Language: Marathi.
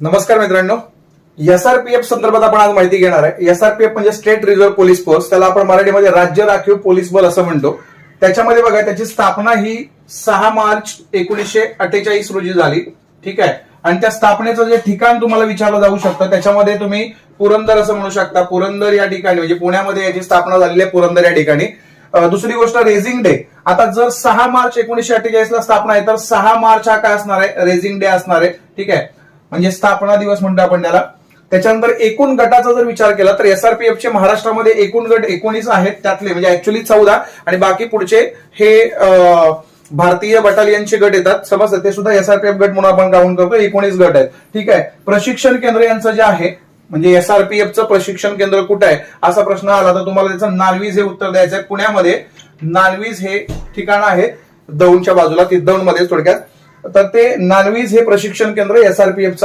नमस्कार मित्रांनो. एसआरपीएफ संदर्भात आपण आज माहिती घेणार आहे. एसआरपीएफ म्हणजे स्टेट रिझर्व्ह पोलीस फोर्स त्याला आपण मराठीमध्ये राज्य राखीव पोलीस बल असं म्हणतो. त्याच्यामध्ये बघा त्याची स्थापना ही सहा मार्च एकोणीसशे अठ्ठेचाळीस रोजी झाली. ठीक आहे? आणि त्या स्थापनेचं जे ठिकाण तुम्हाला विचारलं जाऊ शकतं त्याच्यामध्ये तुम्ही पुरंदर असं म्हणू शकता. पुरंदर या ठिकाणी म्हणजे पुण्यामध्ये याची स्थापना झालेली आहे पुरंदर या ठिकाणी. दुसरी गोष्ट रेझिंग डे आता जर सहा मार्च एकोणीसशे अठ्ठेचाळीस ला स्थापना आहे तर सहा मार्च हा काय असणार आहे? रेझिंग डे असणार आहे. ठीक आहे? म्हणजे स्थापना दिवस म्हणतो आपण त्याला. त्याच्यानंतर एकूण गटाचा जर विचार केला तर एसआरपीएफचे महाराष्ट्रामध्ये एकूण गट एकोणीस आहेत त्यातले. म्हणजे ऍक्च्युली चौदा. आणि बाकी पुढचे हे भारतीय बटालियनचे गट येतात. समज ते सुद्धा एसआरपीएफ गट म्हणून आपण काउंट करतो एकोणीस गट आहेत. ठीक आहे? प्रशिक्षण केंद्र यांचं जे आहे म्हणजे एसआरपीएफचं प्रशिक्षण केंद्र कुठं आहे? असा प्रश्न आला तर तुम्हाला त्याचं नालवीज हे उत्तर द्यायचं आहे. पुण्यामध्ये नालवीज हे ठिकाण आहे. दौंडच्या बाजूला ती दौंडमध्ये थोडक्यात. तर ते नानवीज हे प्रशिक्षण केंद्र एसआरपीएफचं आहे.